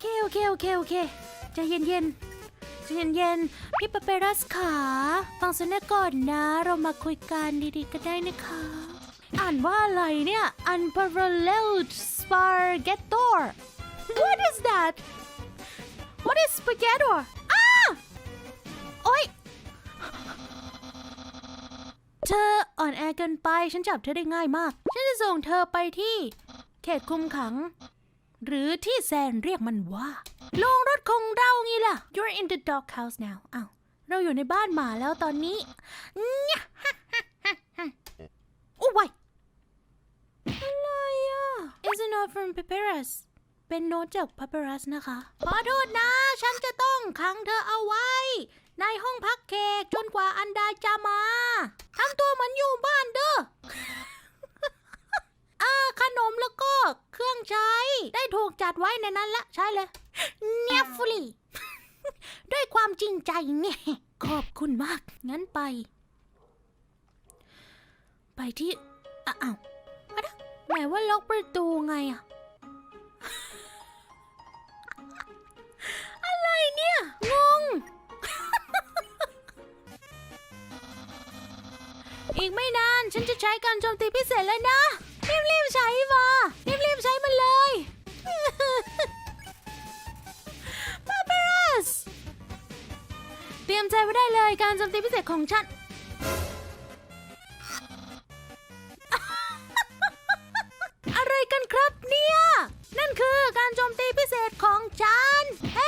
เคโอเคโอเคใจเย็นเย็นใจเย็นเย็นพี่ปาเปรัสขาฟังฉันก่อนนะ เรามาคุยกันดีๆก็ได้นะคะ อ่านว่าอะไรเนี่ย unparalleled spaghetto what is that what is spaghetto อ้าโอ๊ยเธออ่อนแอเกินไปฉันจับเธอได้ง่ายมาก ฉันจะส่งเธอไปที่ เขตคุมขัง หรือที่แซนเรียกมันว่าโรงรถของเราไงล่ะ You're in the dog house now อ้าวเราอยู่ในบ้านหมาแล้วตอนนี้เนี่ยโอ้ยอะไรอะ Is it not from Paparas เป็นโน้ตจาก Paparas นะคะ ขอโทษนะ ฉันจะต้องขังเธอเอาไว้ ในห้องพักเขกจนกว่าอันดาจะมาทำตัวเหมือนอยู่บ้านเด้ออ่าขนมแล้วก็เครื่องใช้ ได้ถูกจัดไว้ในนั้นละ ใช่เลย เนียฟลีด้วยความจริงใจเนี่ยขอบคุณมาก งั้นไป ไปที่อะอ้าวอะนะไหนว่าล็อกประตูไงอะอะไรเนี่ย งง อีกไม่นาน ฉันจะใช้การโจมตีพิเศษแล้วนะ รีบๆใช้ การโจมตีพิเศษของฉัน อะไรกันครับเนี่ย นั่นคือการโจมตีพิเศษของฉันเฮ้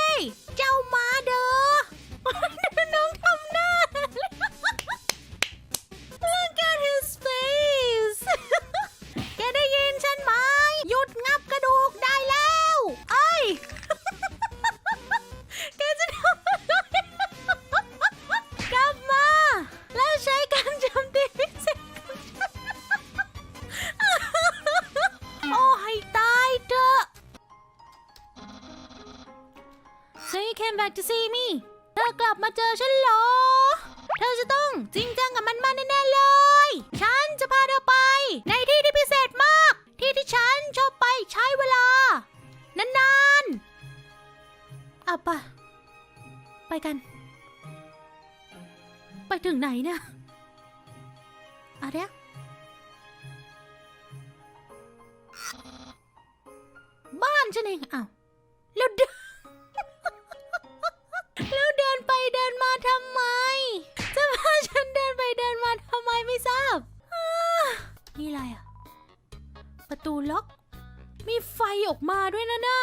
So you came back to see me เธอกลับมาเจอฉันเหรอ เธอจะต้องจริงจังกับมันมากแน่ๆเลย ฉันจะพาเธอไป ในที่ที่พิเศษมาก ที่ที่ฉันชอบไปใช้เวลา นานๆเอาปะไปกัน ไปถึงไหนเนี่ยอะไรบ้านฉันเองอ้าวแล้ว ประตูล็อก มีไฟออกมาด้วยนะน่ะ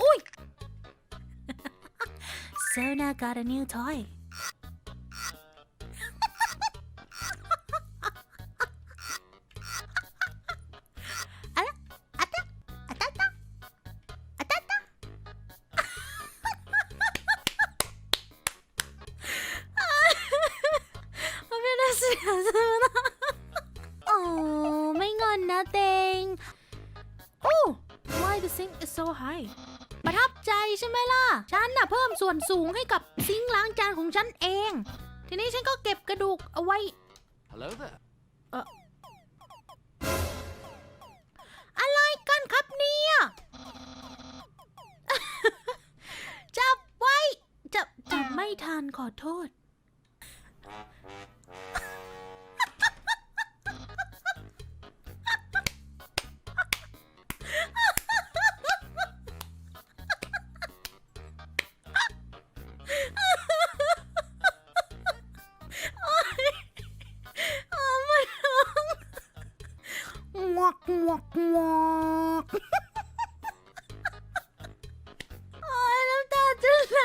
อุ้ย so now got a new toy งอนนะเตงโอ้ why the sink is so high ประทับใจใช่ไหมล่ะ ฉันน่ะเพิ่มส่วนสูงให้กับซิงค์ล้างจานของฉันเอง ทีนี้ฉันก็เก็บกระดูกเอาไว้ Hello there. อะไรกันครับเนี่ย จับไว้ จับจับไม่ทันขอโทษ วกงวกโอ๊ยน้ำตาจะไหล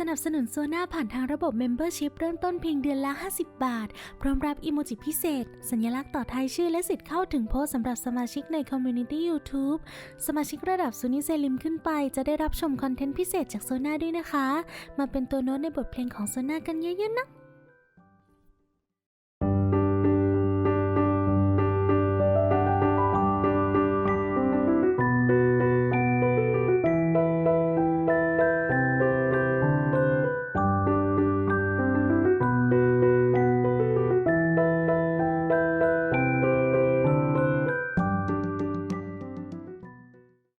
สนับสนุนโซน่าผ่านทางระบบ Membership เริ่มต้นเพียงเดือนละ 50 บาท พร้อมรับอิโมจิพิเศษ สัญลักษณ์ต่อท้ายชื่อและสิทธิ์เข้าถึงโพสต์สำหรับสมาชิกใน Community YouTube สมาชิกระดับซูนิเซลิมขึ้นไป จะได้รับชมคอนเทนต์พิเศษจากโซน่าด้วยนะคะ มาเป็นตัวโน้ตในบทเพลงของโซน่ากันเยอะๆนะ